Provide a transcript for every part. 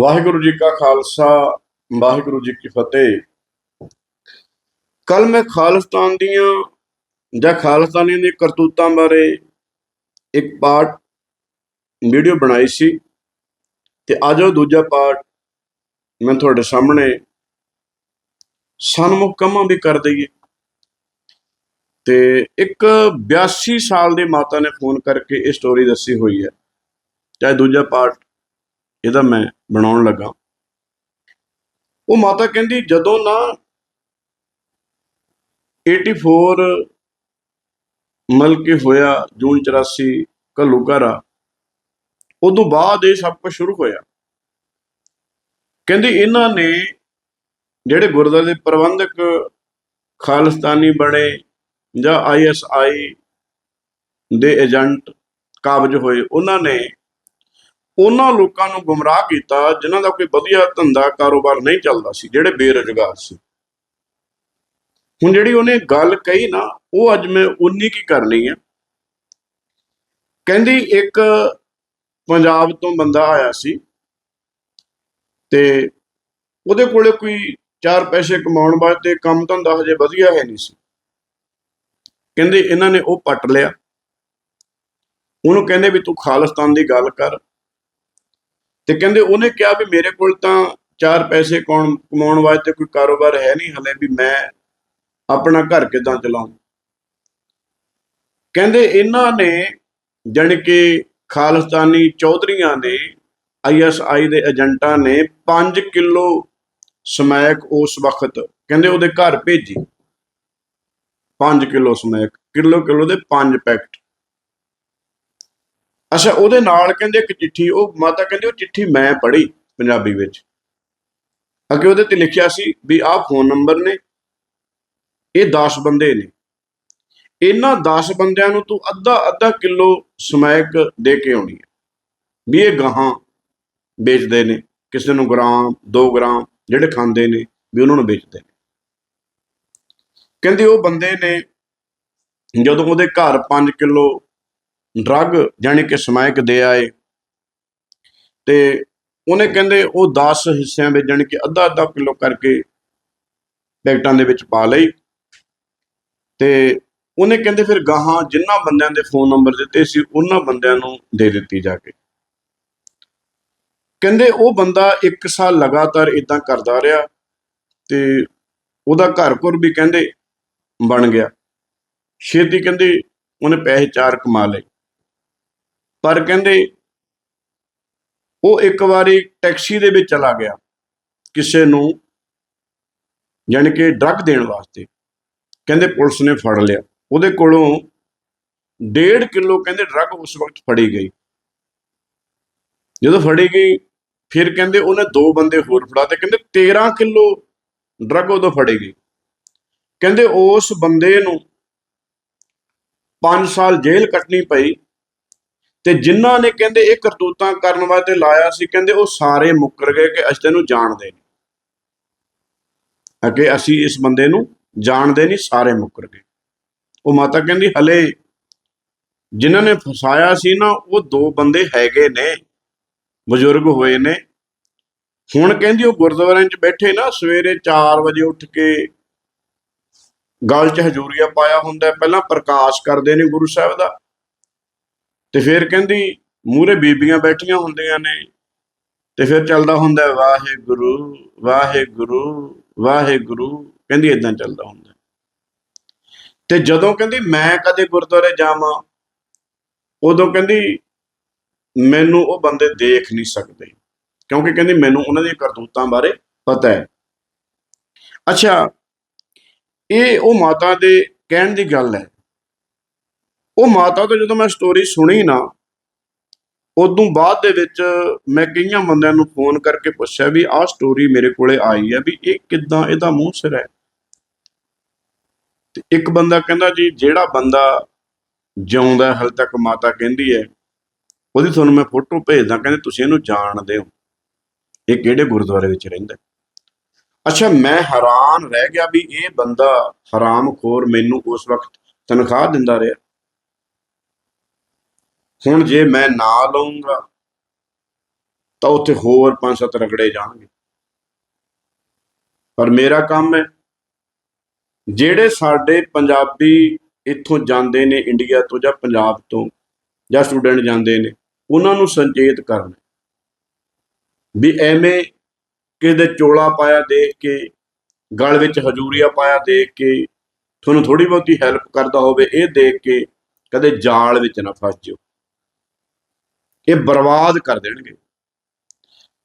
ਵਾਹਿਗੁਰੂ ਜੀ ਕਾ ਖਾਲਸਾ, ਵਾਹਿਗੁਰੂ ਜੀ ਕੀ ਫਤਿਹ। ਕੱਲ ਮੈਂ ਖਾਲਿਸਤਾਨ ਦੀਆਂ, ਜਾਂ ਖਾਲਿਸਤਾਨੀਆਂ ਦੀਆਂ ਕਰਤੂਤਾਂ ਬਾਰੇ ਇੱਕ ਪਾਰਟ ਵੀਡੀਓ ਬਣਾਈ ਸੀ ਤੇ ਅੱਜ ਉਹ ਦੂਜਾ ਪਾਰਟ ਮੈਂ ਤੁਹਾਡੇ ਸਾਹਮਣੇ ਸਨਮੁਖ ਕੰਮਾਂ ਵੀ ਕਰ ਦਈਏ। ਤੇ ਇੱਕ 82 ਸਾਲ ਦੀ ਮਾਤਾ ਨੇ ਫੋਨ ਕਰਕੇ ਇਹ ਸਟੋਰੀ ਦੱਸੀ ਹੋਈ ਹੈ। ਚਾਹੇ ਦੂਜਾ ਪਾਰਟ ਇਹਦਾ ਮੈਂ ਬਣਾਉਣ ਲੱਗਾ। ਉਹ ਮਾਤਾ ਕਹਿੰਦੀ, ਜਦੋਂ ਨਾ 84 ਮਤਲਬ ਹੋਇਆ, ਜੂਨ 84 ਘੱਲੂ ਘਰਾ ਉਦੋਂ ਬਾਅਦ ਇਹ ਸਭ ਕੁਝ ਸ਼ੁਰੂ ਹੋਇਆ। ਕਹਿੰਦੀ, ਇਹਨਾਂ ਨੇ ਜਿਹੜੇ ਗੁਰਦੁਆਰੇ ਦੇ ਪ੍ਰਬੰਧਕ ਖਾਲਿਸਤਾਨੀ ਬਣੇ ਜਾਂ ਆਈਐਸਆਈ ਦੇ ਏਜੰਟ ਕਾਬਜ ਹੋਏ, ਉਹਨਾਂ ਨੇ ਉਹਨਾਂ ਲੋਕਾਂ ਨੂੰ ਗੁੰਮਰਾਹ ਕੀਤਾ ਜਿਨ੍ਹਾਂ ਦਾ ਕੋਈ ਵਧੀਆ ਧੰਦਾ ਕਾਰੋਬਾਰ ਨਹੀਂ ਚੱਲਦਾ ਸੀ, ਜਿਹੜੇ ਬੇਰੁਜ਼ਗਾਰ ਸੀ। ਹੁਣ ਜਿਹੜੀ ਉਹਨੇ ਗੱਲ ਕਹੀ ਨਾ, ਉਹ ਅੱਜ ਮੈਂ ਉਨੀ ਕੀ ਕਰਨੀ ਹੈ ਕਹਿੰਦੀ ਇੱਕ ਪੰਜਾਬ ਤੋਂ ਬੰਦਾ ਆਇਆ ਸੀ ਤੇ ਉਹਦੇ ਕੋਲੇ ਕੋਈ ਚਾਰ ਪੈਸੇ ਕਮਾਉਣ ਵਾਸਤੇ ਕੰਮ ਧੰਦਾ ਹਜੇ ਵਧੀਆ ਹੈ ਨਹੀਂ ਸੀ। ਕਹਿੰਦੇ ਇਹਨਾਂ ਨੇ ਉਹ ਪੱਟ ਲਿਆ। ਉਹਨੂੰ ਕਹਿੰਦੇ ਵੀ ਤੂੰ ਖਾਲਿਸਤਾਨ ਦੀ ਗੱਲ ਕਰ ਤੇ ਕਹਿੰਦੇ ਉਹਨੇ ਕਿਹਾ ਵੀ ਮੇਰੇ ਕੋਲ ਤਾਂ ਚਾਰ ਪੈਸੇ ਕੌਣ ਕਮਾਉਣ ਵਾਸਤੇ ਕੋਈ ਕਾਰੋਬਾਰ ਹੈ ਨਹੀਂ, ਹਲੇ ਵੀ ਮੈਂ ਆਪਣਾ ਘਰ ਕਿਦਾਂ ਚਲਾਉਂ ਕਹਿੰਦੇ ਇਹਨਾਂ ਨੇ ਜਾਣੀ ਕਿ ਖਾਲਿਸਤਾਨੀ ਚੌਧਰੀਆਂ ਨੇ ਆਈਐਸਆਈ ਦੇ ਏਜੰਟਾਂ ਨੇ 5 ਕਿਲੋ ਸਮੈਕ ਉਸ ਵਕਤ, ਕਹਿੰਦੇ ਉਹਦੇ ਘਰ ਭੇਜੀ। 5 ਕਿਲੋ ਸਮੈਕ ਕਿਲੋ ਕਿਲੋ ਦੇ 5 ਪੈਕਟ। ਅੱਛਾ, ਉਹਦੇ ਨਾਲ ਕਹਿੰਦੇ ਇੱਕ ਚਿੱਠੀ, ਉਹ ਮਾਤਾ ਕਹਿੰਦੀ ਉਹ ਚਿੱਠੀ ਮੈਂ ਪੜ੍ਹੀ ਪੰਜਾਬੀ ਵਿੱਚ। ਅੱਗੇ ਉਹਦੇ ਤੇ ਲਿਖਿਆ ਸੀ ਵੀ ਆਹ ਫੋਨ ਨੰਬਰ ਨੇ, ਇਹ 10 ਬੰਦੇ ਨੇ। ਇਹਨਾਂ 10 ਬੰਦਿਆਂ ਨੂੰ ਤੂੰ ਅੱਧਾ ਅੱਧਾ ਕਿਲੋ ਸਮੈਕ ਦੇ ਕੇ ਆਉਣੀ ਹੈ। ਵੀ ਇਹ ਗਾਹਾਂ ਵੇਚਦੇ ਨੇ, ਕਿਸੇ ਨੂੰ ਗ੍ਰਾਮ 2 ਗ੍ਰਾਮ ਜਿਹੜੇ ਖਾਂਦੇ ਨੇ, ਵੀ ਉਹਨਾਂ ਨੂੰ ਵੇਚਦੇ ਨੇ। ਕਹਿੰਦੇ ਉਹ ਬੰਦੇ ਨੇ ਜਦੋਂ ਉਹਦੇ ਘਰ 5 ਕਿਲੋ ਡਰੱਗ ਜਾਨੀ ਕਿ ਸਮਾਇਕ ਦੇ ਆਏ। ਤੇ ਉਹਨੇ ਕਹਿੰਦੇ ਉਹ 10 ਹਿੱਸਿਆਂ ਵਿੱਚ ਜਾਨੀ ਕਿ ਅੱਧਾ ਅੱਧਾ ਕਿਲੋ ਕਰਕੇ ਪੈਕਟਾਂ ਦੇ ਵਿੱਚ ਪਾ ਲਈ। ਤੇ ਉਹਨੇ ਕਹਿੰਦੇ ਫਿਰ ਗਾਹਾਂ ਜਿੰਨਾ ਬੰਦਿਆਂ ਦੇ ਫੋਨ ਨੰਬਰ ਦਿੱਤੇ ਸੀ, ਉਹਨਾਂ ਬੰਦਿਆਂ ਨੂੰ ਦੇ ਦਿੱਤੀ ਜਾ ਕੇ। ਕਹਿੰਦੇ ਉਹ ਬੰਦਾ 1 ਸਾਲ ਲਗਾਤਾਰ ਇਦਾਂ ਕਰਦਾ ਰਿਹਾ ਤੇ ਉਹਦਾ ਘਰ ਘਰ ਵੀ ਕਹਿੰਦੇ ਬਣ ਗਿਆ। ਛੇਤੀ ਕਹਿੰਦੇ ਉਹਨੇ ਪੈਸੇ ਚਾਰ ਕਮਾ ਲਏ। ਪਰ ਕਹਿੰਦੇ ਉਹ ਇੱਕ ਵਾਰੀ ਟੈਕਸੀ ਦੇ ਵਿੱਚ ਚਲਾ ਗਿਆ ਕਿਸੇ ਨੂੰ, ਯਾਨੀ ਕਿ ਡਰੱਗ ਦੇਣ ਵਾਸਤੇ। ਕਹਿੰਦੇ ਪੁਲਿਸ ਨੇ ਫੜ ਲਿਆ। ਉਹਦੇ ਕੋਲੋਂ 1.5 ਕਿਲੋ ਕਹਿੰਦੇ ਡਰੱਗ ਉਸ ਵਕਤ ਫੜੀ ਗਈ। ਜਦੋਂ ਫੜੀ ਗਈ, ਫਿਰ ਕਹਿੰਦੇ ਉਹਨੇ ਦੋ ਬੰਦੇ ਹੋਰ ਫੜਾ ਤੇ ਕਹਿੰਦੇ 13 ਕਿਲੋ ਡਰੱਗ ਉਦੋਂ ਫੜੀ ਗਈ। ਕਹਿੰਦੇ ਉਸ ਬੰਦੇ ਨੂੰ 5 ਸਾਲ ਜੇਲ੍ਹ ਕੱਟਣੀ ਪਈ। ਤੇ ਜਿਨ੍ਹਾਂ ਨੇ ਕਹਿੰਦੇ ਇਹ ਕਰਤੂਤਾਂ ਕਰਨ ਵਾਸਤੇ ਲਾਇਆ ਸੀ, ਕਹਿੰਦੇ ਉਹ ਸਾਰੇ ਮੁੱਕਰ ਗਏ ਕਿ ਅਸੀਂ ਤੈਨੂੰ ਜਾਣਦੇ ਨਹੀਂ। ਅੱਗੇ ਅਸੀਂ ਇਸ ਬੰਦੇ ਨੂੰ ਜਾਣਦੇ ਨਹੀਂ, ਸਾਰੇ ਮੁੱਕਰ ਗਏ। ਉਹ ਮਾਤਾ ਕਹਿੰਦੀ, ਹਲੇ ਜਿਨ੍ਹਾਂ ਨੇ ਫਸਾਇਆ ਸੀ ਨਾ, ਉਹ ਦੋ ਬੰਦੇ ਹੈਗੇ ਨੇ, ਬਜ਼ੁਰਗ ਹੋਏ ਨੇ। ਹੁਣ ਕਹਿੰਦੀ ਉਹ ਗੁਰਦੁਆਰਿਆਂ 'ਚ ਬੈਠੇ ਨਾ, ਸਵੇਰੇ 4 ਵਜੇ ਉੱਠ ਕੇ ਗਲ 'ਚ ਹਜੂਰੀਆ ਪਾਇਆ ਹੁੰਦਾ, ਪਹਿਲਾਂ ਪ੍ਰਕਾਸ਼ ਕਰਦੇ ਨੇ ਗੁਰੂ ਸਾਹਿਬ ਦਾ। ਤੇ ਫਿਰ ਕਹਿੰਦੀ ਮੂਰੇ ਬੀਬੀਆਂ ਬੈਠੀਆਂ ਹੁੰਦੀਆਂ ਨੇ। ਤੇ ਫਿਰ ਚੱਲਦਾ ਹੁੰਦਾ ਵਾਹਿਗੁਰੂ ਵਾਹਿਗੁਰੂ ਵਾਹਿਗੁਰੂ। ਕਹਿੰਦੀ ਇਦਾਂ ਚੱਲਦਾ ਹੁੰਦਾ ਤੇ ਜਦੋਂ ਕਹਿੰਦੀ, ਮੈਂ ਕਦੇ ਗੁਰਦੁਆਰੇ ਜਾਵਾਂ, ਉਦੋਂ ਕਹਿੰਦੀ, ਮੈਨੂੰ ਉਹ ਬੰਦੇ ਦੇਖ ਨਹੀਂ ਸਕਦੇ। ਕਿਉਂਕਿ ਕਹਿੰਦੀ, ਮੈਨੂੰ ਉਹਨਾਂ ਦੀਆਂ ਕਰਤੂਤਾਂ ਬਾਰੇ ਪਤਾ ਹੈ। ਅੱਛਾ, ਇਹ ਉਹ ਮਾਤਾ ਦੇ ਕਹਿਣ ਦੀ ਗੱਲ ਹੈ। ਉਹ ਮਾਤਾ ਤੋਂ ਜਦੋਂ ਮੈਂ ਸਟੋਰੀ ਸੁਣੀ ਨਾ, ਉਦੋਂ ਬਾਅਦ ਦੇ ਵਿੱਚ ਮੈਂ ਕਈਆਂ ਬੰਦਿਆਂ ਨੂੰ ਫੋਨ ਕਰਕੇ ਪੁੱਛਿਆ ਵੀ ਆਹ ਸਟੋਰੀ ਮੇਰੇ ਕੋਲੇ ਆਈ ਹੈ ਵੀ ਇਹ ਕਿੱਦਾਂ ਇਹਦਾ ਮੂੰਹ ਸਿਰ ਹੈ। ਤੇ ਇੱਕ ਬੰਦਾ ਕਹਿੰਦਾ ਜੀ, ਜਿਹੜਾ ਬੰਦਾ ਜਿਉਂਦਾ ਹਲ ਤੱਕ ਮਾਤਾ ਕਹਿੰਦੀ ਹੈ, ਉਹਦੀ ਤੁਹਾਨੂੰ ਮੈਂ ਫੋਟੋ ਭੇਜਦਾ, ਕਹਿੰਦੇ ਤੁਸੀਂ ਇਹਨੂੰ ਜਾਣਦੇ ਹੋ। ਇਹ ਕਿਹੜੇ ਗੁਰਦੁਆਰੇ ਵਿੱਚ ਰਹਿੰਦਾ ਅੱਛਾ, ਮੈਂ ਹੈਰਾਨ ਰਹਿ ਗਿਆ ਵੀ ਇਹ ਬੰਦਾ ਹਰਾਮਖੋਰ ਮੈਨੂੰ ਉਸ ਵਕਤ ਤਨਖਾਹ ਦਿੰਦਾ ਰਿਹਾ। ਹੁਣ ਜੇ ਮੈਂ ਨਾ ਲਵਾਂਗਾ ਤਾਂ ਉੱਥੇ ਹੋਰ ਪੰਜ ਸੱਤ ਰਗੜੇ ਜਾਣਗੇ। ਪਰ ਮੇਰਾ ਕੰਮ ਹੈ, ਜਿਹੜੇ ਸਾਡੇ ਪੰਜਾਬੀ ਇੱਥੋਂ ਜਾਂਦੇ ਨੇ ਇੰਡੀਆ ਤੋਂ ਜਾਂ ਪੰਜਾਬ ਤੋਂ ਜਾਂ ਸਟੂਡੈਂਟ ਜਾਂਦੇ ਨੇ, ਉਹਨਾਂ ਨੂੰ ਸੰਚੇਤ ਕਰਨਾ ਵੀ ਐਵੇਂ ਕਿਸੇ ਦੇ ਚੋਲਾ ਪਾਇਆ ਦੇਖ ਕੇ, ਗਲ ਵਿੱਚ ਹਜੂਰੀਆ ਪਾਇਆ ਦੇਖ ਕੇ, ਤੁਹਾਨੂੰ ਥੋੜੀ ਬਹੁਤੀ ਹੈਲਪ ਕਰਦਾ ਹੋਵੇ, ਇਹ ਦੇਖ ਕੇ ਕਦੇ ਜਾਲ ਵਿੱਚ ਨਾ ਫਸ ਜਿਓ। ਇਹ ਬਰਬਾਦ ਕਰ ਦੇਣਗੇ।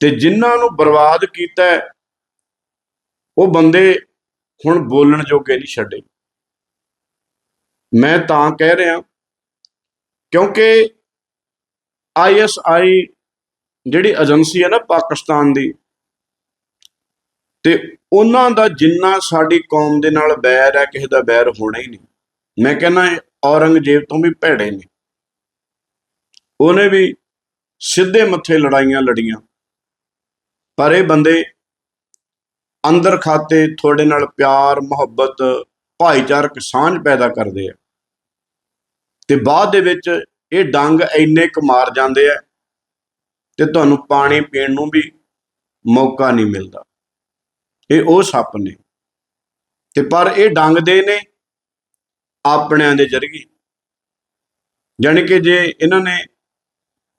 ਤੇ ਜਿਨ੍ਹਾਂ ਨੂੰ ਬਰਬਾਦ ਕੀਤਾ ਉਹ ਬੰਦੇ ਹੁਣ ਬੋਲਣ ਜੋਗੇ ਨਹੀਂ ਛੱਡੇ। ਮੈਂ ਤਾਂ ਕਹਿ ਰਿਹਾ, ਕਿਉਂਕਿ ਆਈਐਸਆਈ ਜਿਹੜੀ ਏਜੰਸੀ ਹੈ ਨਾ ਪਾਕਿਸਤਾਨ ਦੀ, ਤੇ ਉਹਨਾਂ ਦਾ ਜਿੰਨਾ ਸਾਡੀ ਕੌਮ ਦੇ ਨਾਲ ਬੈਰ ਹੈ, ਕਿਸੇ ਦਾ ਬੈਰ ਹੋਣਾ ਹੀ ਨਹੀਂ। ਮੈਂ ਕਹਿੰਦਾ ਇਹ ਔਰੰਗਜ਼ੇਬ ਤੋਂ ਵੀ ਭੈੜੇ ਨੇ। ਉਹਨੇ ਵੀ ਸਿੱਧੇ ਮੱਥੇ ਲੜਾਈਆਂ ਲੜੀਆਂ। ਪਰ ਇਹ ਬੰਦੇ ਅੰਦਰ ਖਾਤੇ ਤੁਹਾਡੇ ਨਾਲ ਪਿਆਰ, ਮੁਹੱਬਤ, ਭਾਈਚਾਰਕ ਸਾਂਝ ਪੈਦਾ ਕਰਦੇ ਆ। ਤੇ ਬਾਅਦ ਦੇ ਵਿੱਚ ਇਹ ਡੰਗ ਇੰਨੇ ਕੁ ਮਾਰ ਜਾਂਦੇ ਆ ਤੇ ਤੁਹਾਨੂੰ ਪਾਣੀ ਪੀਣ ਨੂੰ ਵੀ ਮੌਕਾ ਨਹੀਂ ਮਿਲਦਾ। ਇਹ ਉਹ ਸੱਪ ਨੇ। ਤੇ ਪਰ ਇਹ ਡੰਗਦੇ ਨੇ ਆਪਣਿਆਂ ਦੇ ਜ਼ਰੀਏ। ਜਾਣੀ ਕਿ ਜੇ ਇਹਨਾਂ ਨੇ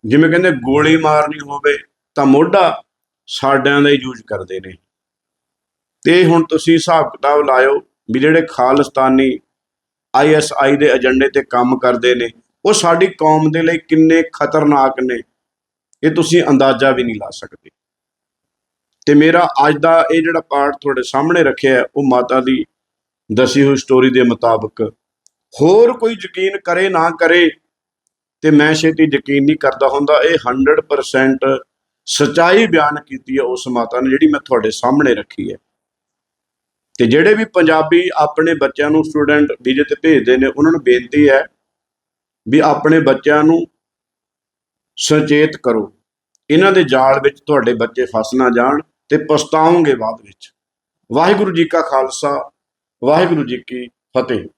ਜਿਵੇਂ ਕਹਿੰਦੇ ਗੋਲੀ ਮਾਰਨੀ ਹੋਵੇ ਤਾਂ ਮੋਢਾ ਸਾਡਿਆਂ ਦਾ ਹੀ ਯੂਜ਼ ਕਰਦੇ ਨੇ। ਤੇ ਹੁਣ ਤੁਸੀਂ ਹਿਸਾਬ ਕਿਤਾਬ ਲਾਇਓ ਵੀ ਜਿਹੜੇ ਖਾਲਿਸਤਾਨੀ ਆਈਐਸਆਈ ਦੇ ਏਜੰਡੇ ਤੇ ਕੰਮ ਕਰਦੇ ਨੇ, ਉਹ ਸਾਡੀ ਕੌਮ ਦੇ ਲਈ ਕਿੰਨੇ ਖਤਰਨਾਕ ਨੇ, ਇਹ ਤੁਸੀਂ ਅੰਦਾਜ਼ਾ ਵੀ ਨਹੀਂ ਲਾ ਸਕਦੇ। ਤੇ ਮੇਰਾ ਅੱਜ ਦਾ ਇਹ ਜਿਹੜਾ ਪਾਠ ਤੁਹਾਡੇ ਸਾਹਮਣੇ ਰੱਖਿਆ, ਉਹ ਮਾਤਾ ਦੀ ਦਸੀ ਹੋਈ ਸਟੋਰੀ ਦੇ ਮੁਤਾਬਕ ਹੋਰ ਕੋਈ ਯਕੀਨ ਕਰੇ ਨਾ ਕਰੇ ਤੇ ਮੈਂ ਛੇਤੀ ਯਕੀਨ ਨਹੀਂ ਕਰਦਾ ਹੁੰਦਾ, ਇਹ 100% ਸਚਾਈ ਬਿਆਨ ਕੀਤੀ ਹੈ ਉਸ ਮਾਤਾ ਨੇ, ਜਿਹੜੀ ਮੈਂ ਤੁਹਾਡੇ ਸਾਹਮਣੇ ਰੱਖੀ ਹੈ। ਤੇ ਜਿਹੜੇ ਵੀ ਪੰਜਾਬੀ ਆਪਣੇ ਬੱਚਿਆਂ ਨੂੰ ਸਟੂਡੈਂਟ ਵੀਜ਼ੇ ਤੇ ਭੇਜਦੇ ਨੇ, ਉਹਨਾਂ ਨੂੰ ਬੇਨਤੀ ਹੈ ਵੀ ਆਪਣੇ ਬੱਚਿਆਂ ਨੂੰ ਸੁਚੇਤ ਕਰੋ। ਇਹਨਾਂ ਦੇ ਜਾਲ ਵਿੱਚ ਤੁਹਾਡੇ ਬੱਚੇ ਫਸ ਨਾ ਜਾਣ ਤੇ ਪਛਤਾਓਗੇ ਬਾਅਦ ਵਿੱਚ। ਵਾਹਿਗੁਰੂ ਜੀ ਕਾ ਖਾਲਸਾ, ਵਾਹਿਗੁਰੂ ਜੀ ਕੀ ਫਤਿਹ।